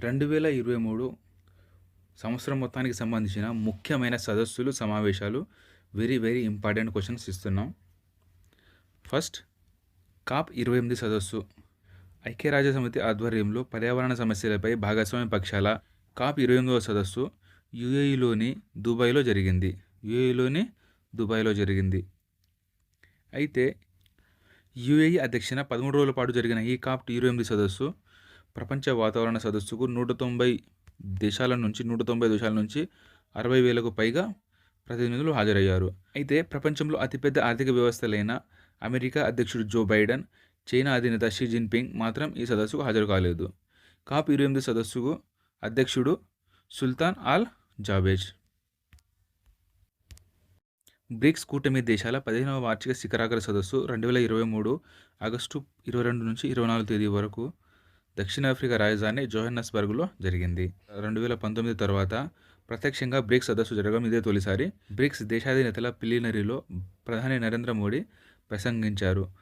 రెండు వేల ఇరవై మూడు సంవత్సరం మొత్తానికి సంబంధించిన ముఖ్యమైన సదస్సులు సమావేశాలు వెరీ వెరీ ఇంపార్టెంట్ క్వశ్చన్స్ ఇస్తున్నాం. ఫస్ట్ కాప్ ఇరవై ఎనిమిది సదస్సు. ఐక్యరాజ్య సమితి ఆధ్వర్యంలో పర్యావరణ సమస్యలపై భాగస్వామ్య పక్షాల కాప్ ఇరవై ఎనిమిదవ సదస్సు యుఏఈలోని దుబాయ్లో జరిగింది. యుఏఈలోని దుబాయ్లో జరిగింది. అయితే యుఏఈ అధ్యక్షన పదమూడు రోజుల పాటు జరిగిన ఈ కాప్ ఇరవై ఎనిమిది సదస్సు ప్రపంచ వాతావరణ సదస్సుకు నూట తొంభై దేశాల నుంచి నూట తొంభై దేశాల నుంచి అరవై వేలకు పైగా ప్రతినిధులు హాజరయ్యారు. అయితే ప్రపంచంలో అతిపెద్ద ఆర్థిక వ్యవస్థలైన అమెరికా అధ్యక్షుడు జో బైడెన్ చైనా అధినేత షీ జిన్పింగ్ మాత్రం ఈ సదస్సుకు హాజరు కాలేదు. కాప్ ఇరవై ఎనిమిది సదస్సుకు అధ్యక్షుడు సుల్తాన్ ఆల్ జాబేజ్ బ్రిక్స్ కూటమి దేశాల పదిహేనవ వార్షిక శిఖరాగ్ర సదస్సు రెండు వేల ఇరవై మూడు ఆగస్టు ఇరవై రెండు నుంచి ఇరవై నాలుగు తేదీ వరకు దక్షిణాఫ్రికా రాజధాని జోహన్నస్బర్గ్లో జరిగింది. రెండు వేల పంతొమ్మిది తర్వాత ప్రత్యక్షంగా బ్రిక్స్ సదస్సు జరగడం ఇదే తొలిసారి. బ్రిక్స్ దేశాధినేతల ప్రిలినరీలో ప్రధాని నరేంద్ర మోడీ ప్రసంగించారు.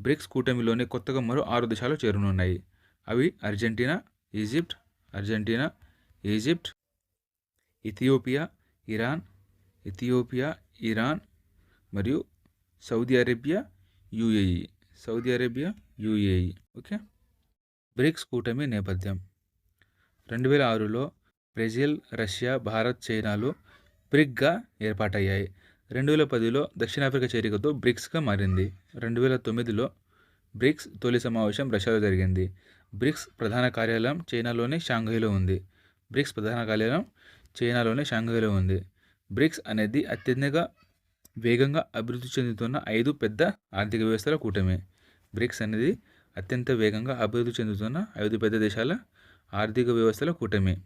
బ్రిక్స్ కూటమిలోని కొత్తగా మరో ఆరు దేశాలు చేరనున్నాయి. అవి Argentina Egypt Argentina Egypt Ethiopia Iran Ethiopia Iran మరియు Saudi Arabia UAE. Saudi Arabia UAE. Okay? BRICS కూటమి నేపథ్యం. రెండు వేల ఆరులో బ్రెజిల్ రష్యా భారత్ చైనాలు బ్రిక్గా ఏర్పాటయ్యాయి. రెండు వేల పదిలో దక్షిణాఫ్రికా చేరికతో బ్రిక్స్గా మారింది. రెండు వేల తొమ్మిదిలో బ్రిక్స్ తొలి సమావేశం రష్యాలో జరిగింది. బ్రిక్స్ ప్రధాన కార్యాలయం చైనాలోని షాంఘైలో ఉంది. బ్రిక్స్ ప్రధాన కార్యాలయం చైనాలోని షాంఘైలో ఉంది. బ్రిక్స్ అనేది అత్యధిక వేగంగా అభివృద్ధి చెందుతున్న ఐదు పెద్ద ఆర్థిక వ్యవస్థల కూటమి. బ్రిక్స్ అనేది అత్యంత వేగంగా అభివృద్ధి చెందుతున్న ఐదు పెద్ద దేశాల ఆర్థిక వ్యవస్థల కూటమి.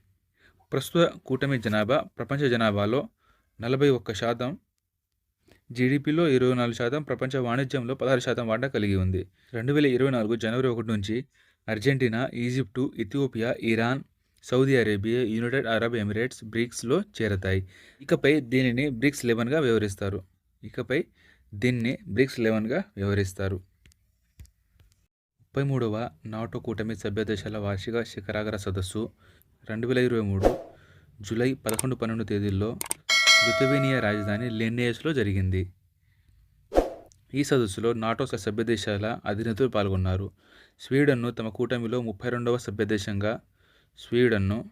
ప్రస్తుత కూటమి జనాభా ప్రపంచ జనాభాలో నలభై ఒక్క శాతం జీడిపిలో ఇరవై నాలుగు శాతం ప్రపంచ వాణిజ్యంలో పదహారు శాతం వాటా కలిగి ఉంది. రెండు వేల ఇరవై నాలుగు జనవరి ఒకటి నుంచి Argentina Egypt Ethiopia Iran Saudi Arabia United Arab Emirates బ్రిక్స్లో చేరతాయి. ఇకపై దీనిని బ్రిక్స్ లెవెన్గా వ్యవహరిస్తారు. ఇకపై దీన్ని బ్రిక్స్ లెవెన్గా వ్యవహరిస్తారు. ముప్పై మూడవ నాటో కూటమి సభ్య దేశాల వార్షిక శిఖరాగ్ర సదస్సు రెండు వేల ఇరవై మూడు జూలై పదకొండు పన్నెండు తేదీల్లో లిథువేనియా రాజధాని లెన్నేయస్లో జరిగింది. ఈ సదస్సులో నాటో సభ్య దేశాల అధినేతలు పాల్గొన్నారు. స్వీడన్ను తమ కూటమిలో ముప్పై రెండవ సభ్యదేశంగా స్వీడన్ను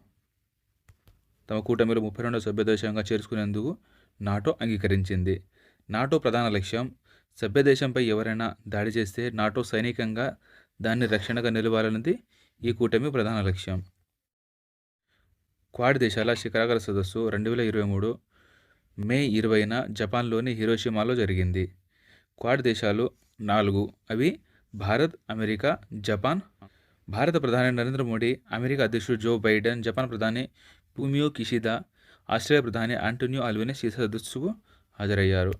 తమ కూటమిలో ముప్పై రెండవ సభ్యదేశంగా చేర్చుకునేందుకు నాటో అంగీకరించింది. నాటో ప్రధాన లక్ష్యం సభ్యదేశంపై ఎవరైనా దాడి చేస్తే నాటో సైనికంగా దాన్ని రక్షణగా నిలవాలన్నది ఈ కూటమి ప్రధాన లక్ష్యం. క్వాడ్ దేశాల శిఖరాగ్ర సదస్సు రెండు వేల ఇరవై మూడు మే ఇరవైన జపాన్లోని హిరోషిమాలో జరిగింది. క్వాడ్ దేశాలు నాలుగు అవి భారత్ అమెరికా జపాన్. భారత ప్రధాని నరేంద్ర మోడీ అమెరికా అధ్యక్షుడు జో బైడెన్ జపాన్ ప్రధాని పూమియో కిషిదా ఆస్ట్రేలియా ప్రధాని ఆంటోనియో అల్వినెస్ ఈ సదస్సుకు హాజరయ్యారు.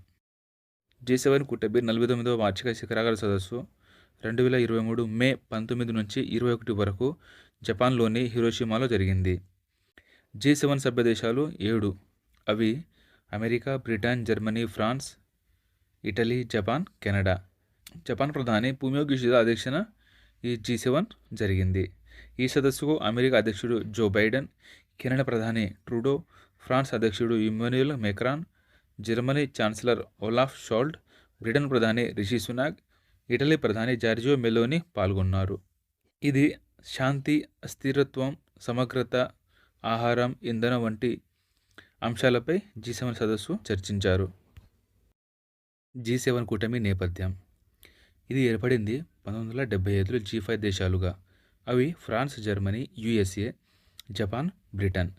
జీ సెవెన్ కూటమి నలభై తొమ్మిదవ వార్షిక శిఖరాగ్ర సదస్సు రెండు వేల ఇరవై మూడు మే పంతొమ్మిది నుంచి ఇరవై ఒకటి వరకు జపాన్లోని హిరోషిమాలో జరిగింది. జీ సెవెన్ సభ్య దేశాలు ఏడు. అవి America Britain Germany France Italy Japan Canada. Japan ప్రధాని పుమియో అధ్యక్షన ఈ జీ సెవెన్ జరిగింది. ఈ సదస్సుకు అమెరికా అధ్యక్షుడు జో బైడెన్ కెనడా ప్రధాని ట్రూడో ఫ్రాన్స్ అధ్యక్షుడు Emmanuel Macron Germany chancellor Olaf Scholz Britain ప్రధాని రిషి సునాక్ ఇటలీ ప్రధాని జార్జియో మెలోని పాల్గొన్నారు. ఇది శాంతి స్థిరత్వం సమగ్రత ఆహారం ఇంధనం వంటి అంశాలపై జీ సెవెన్ సదస్సు చర్చించారు. జీ సెవెన్ కూటమి నేపథ్యం. ఇది ఏర్పడింది పంతొమ్మిది వందల డెబ్బై ఐదులో జీ ఫైవ్ దేశాలుగా. అవి France Germany USA Japan Britain.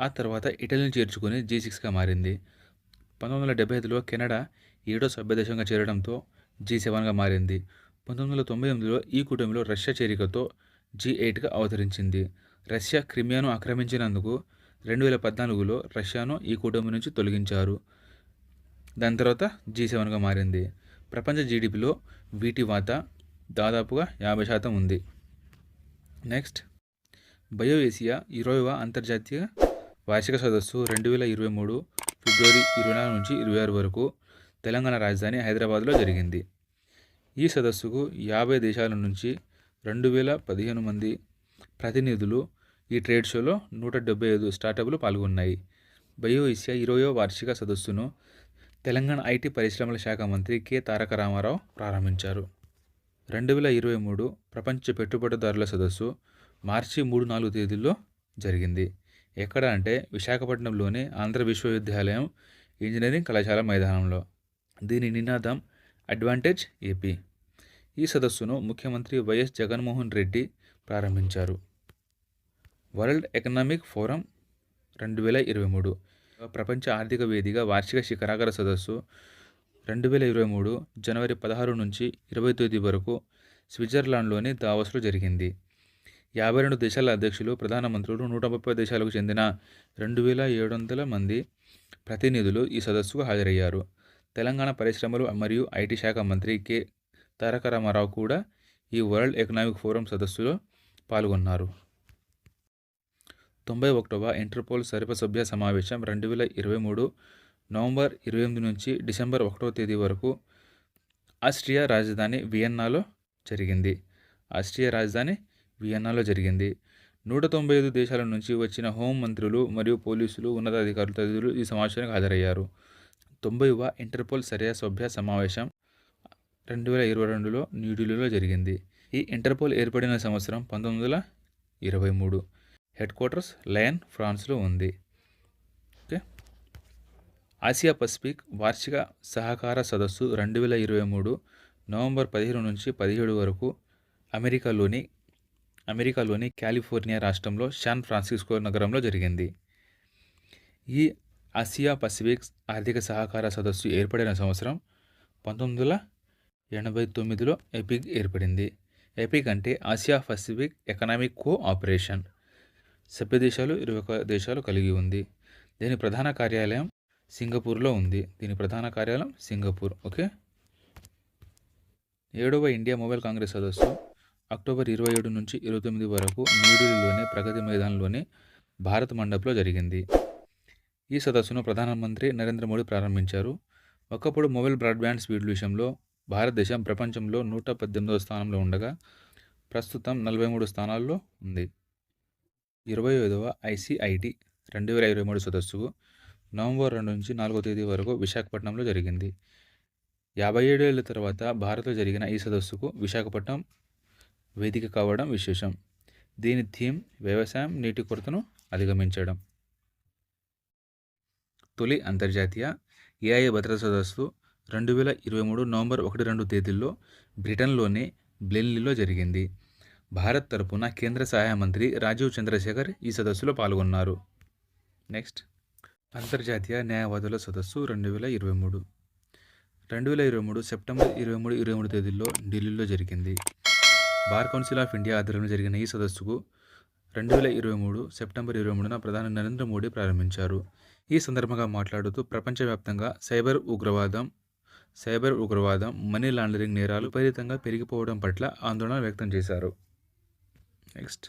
ఆ తర్వాత ఇటలీని చేర్చుకుని జీ సిక్స్గా మారింది. పంతొమ్మిది వందల డెబ్బై ఐదులో కెనడా ఏడో సభ్యదేశంగా చేరడంతో జీ సెవెన్గా మారింది. పంతొమ్మిది వందల తొంభై ఎనిమిదిలో ఈ కూటమిలో రష్యా చేరికతో జీ ఎయిట్గా అవతరించింది. రష్యా క్రిమియాను ఆక్రమించినందుకు రెండు వేల పద్నాలుగులో రష్యాను ఈ కూటమి నుంచి తొలగించారు. దాని తర్వాత జీ సెవెన్గా మారింది. ప్రపంచ జీడిపిలో వీటి వాత దాదాపుగా యాభై శాతం ఉంది. నెక్స్ట్ బయో ఏసియా ఇరవైవ అంతర్జాతీయ వార్షిక సదస్సు రెండు వేల ఇరవై మూడు ఫిబ్రవరి ఇరవై నాలుగు నుంచి ఇరవై ఆరు వరకు తెలంగాణ రాజధాని హైదరాబాద్లో జరిగింది. ఈ సదస్సుకు యాభై దేశాల నుంచి రెండు వేల పదిహేను మంది ప్రతినిధులు ఈ ట్రేడ్ షోలో నూట డెబ్బై ఐదు స్టార్టప్లు పాల్గొన్నాయి. బయో ఏషియా ఇరవయో వార్షిక సదస్సును తెలంగాణ ఐటీ పరిశ్రమల శాఖ మంత్రి కె తారక రామారావు ప్రారంభించారు. రెండు వేల ఇరవై మూడు ప్రపంచ పెట్టుబడిదారుల సదస్సు మార్చి మూడు నాలుగు తేదీల్లో జరిగింది. ఎక్కడ అంటే విశాఖపట్నంలోని ఆంధ్ర విశ్వవిద్యాలయం ఇంజనీరింగ్ కళాశాల మైదానంలో. దీని నినాదం అడ్వాంటేజ్ ఏపీ. ఈ సదస్సును ముఖ్యమంత్రి వైఎస్ జగన్మోహన్ రెడ్డి ప్రారంభించారు. వరల్డ్ ఎకనామిక్ ఫోరం రెండు వేల ఇరవై మూడు. ప్రపంచ ఆర్థిక వేదిక వార్షిక శిఖరాగార సదస్సు రెండు వేల ఇరవై మూడు జనవరి పదహారు నుంచి ఇరవై తొమ్మిది వరకు స్విట్జర్లాండ్లోని దావోస్లో జరిగింది. యాభై రెండు దేశాల అధ్యక్షులు ప్రధానమంత్రులు నూట ముప్పై దేశాలకు చెందిన రెండు వేల ఏడు వందల మంది ప్రతినిధులు ఈ సదస్సుకు హాజరయ్యారు. తెలంగాణ పరిశ్రమలు మరియు ఐటీ శాఖ మంత్రి కె. తారక రామారావు కూడా ఈ వరల్డ్ ఎకనామిక్ ఫోరం సదస్సులో పాల్గొన్నారు. తొంభై ఒకటవ ఇంటర్పోల్ సర్వసభ్య సమావేశం రెండు వేల ఇరవై మూడు నవంబర్ ఇరవై ఎనిమిది నుంచి డిసెంబర్ ఒకటవ తేదీ వరకు ఆస్ట్రియా రాజధాని వియన్నాలో జరిగింది. ఆస్ట్రియా రాజధాని వియన్నాలో జరిగింది. నూట తొంభై ఐదు దేశాల నుంచి వచ్చిన హోం మంత్రులు మరియు పోలీసులు ఉన్నతాధికారులు తదితరులు ఈ సమావేశానికి హాజరయ్యారు. తొంభైవ ఇంటర్పోల్ సరియా సభ్య సమావేశం రెండు వేల ఇరవై రెండులో న్యూఢిల్లీలో జరిగింది. ఈ ఇంటర్పోల్ ఏర్పడిన సంవత్సరం పంతొమ్మిది వందల ఇరవై మూడు. హెడ్ క్వార్టర్స్ లయన్ ఫ్రాన్స్లో ఉంది. ఓకే. ఆసియా పసిఫిక్ వార్షిక సహకార సదస్సు రెండు వేల ఇరవై మూడు నవంబర్ పదిహేను నుంచి పదిహేడు వరకు అమెరికాలోని అమెరికాలోని కాలిఫోర్నియా రాష్ట్రంలో శాన్ ఫ్రాన్సిస్కో నగరంలో జరిగింది. ఈ ఆసియా పసిఫిక్ ఆర్థిక సహకార సదస్సు ఏర్పడిన సంవత్సరం పంతొమ్మిది వందల ఎనభై తొమ్మిదిలో ఎపిక్ ఏర్పడింది. ఎపిక్ అంటే ఆసియా పసిఫిక్ ఎకనామిక్ కోఆపరేషన్. సభ్య దేశాలు ఇరవై ఒక దేశాలు కలిగి ఉంది. దీని ప్రధాన కార్యాలయం సింగపూర్లో ఉంది. దీని ప్రధాన కార్యాలయం సింగపూర్. ఓకే? ఏడవ ఇండియా మొబైల్ కాంగ్రెస్ సదస్సు. అక్టోబర్ ఇరవై ఏడు నుంచి ఇరవై తొమ్మిది వరకు న్యూఢిల్లీలోని ప్రగతి మైదానంలోని భారత్ మండప్లో జరిగింది. ఈ సదస్సును ప్రధానమంత్రి నరేంద్ర మోడీ ప్రారంభించారు. ఒకప్పుడు మొబైల్ బ్రాడ్బ్యాండ్ స్పీడ్ల విషయంలో భారతదేశం ప్రపంచంలో నూట పద్దెనిమిదవ స్థానంలో ఉండగా ప్రస్తుతం నలభై మూడు స్థానాల్లో ఉంది. ఇరవై ఐదవ ఐసిఐటి రెండు వేల ఇరవై మూడు సదస్సుకు నవంబర్ రెండు నుంచి నాలుగో తేదీ వరకు విశాఖపట్నంలో జరిగింది. యాభై ఏడేళ్ళ తర్వాత భారత్లో జరిగిన ఈ సదస్సుకు విశాఖపట్నం వేదిక కావడం విశేషం. దీని థీమ్ వ్యవసాయం నీటి కొరతను అధిగమించడం. తొలి అంతర్జాతీయ ఏఐ భద్రతా సదస్సు రెండు వేల ఇరవై మూడు నవంబర్ ఒకటి రెండు తేదీల్లో బ్రిటన్లోని బ్లెన్లీలో జరిగింది. భారత్ తరపున కేంద్ర సహాయ మంత్రి రాజీవ్ చంద్రశేఖర్ ఈ సదస్సులో పాల్గొన్నారు. నెక్స్ట్. అంతర్జాతీయ న్యాయవాదుల సదస్సు రెండు వేల ఇరవై మూడు. రెండు వేల ఇరవై మూడు సెప్టెంబర్ ఇరవై మూడు ఇరవై మూడు తేదీల్లో ఢిల్లీలో జరిగింది. బార్ కౌన్సిల్ ఆఫ్ ఇండియా ఆధ్వర్యంలో జరిగిన ఈ సదస్సుకు రెండు వేల ఇరవై మూడు సెప్టెంబర్ ఇరవై మూడున ప్రధాని నరేంద్ర మోడీ ప్రారంభించారు. ఈ సందర్భంగా మాట్లాడుతూ ప్రపంచవ్యాప్తంగా సైబర్ ఉగ్రవాదం సైబర్ ఉగ్రవాదం మనీ లాండరింగ్ నేరాలు విపరీతంగా పెరిగిపోవడం పట్ల ఆందోళన వ్యక్తం చేశారు. నెక్స్ట్.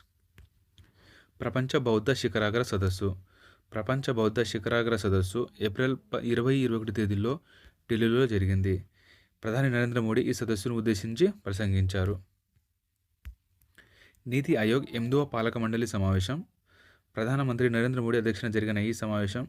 ప్రపంచ బౌద్ధ శిఖరాగ్ర సదస్సు. ప్రపంచ బౌద్ధ శిఖరాగ్ర సదస్సు ఏప్రిల్ ప ఇరవై ఇరవై ఒకటి తేదీలో ఢిల్లీలో జరిగింది. ప్రధాని నరేంద్ర మోడీ ఈ సదస్సును ఉద్దేశించి ప్రసంగించారు. నీతి ఆయోగ్ ఎనిమిదవ పాలక మండలి సమావేశం. ప్రధానమంత్రి నరేంద్ర మోడీ అధ్యక్షన జరిగిన ఈ సమావేశం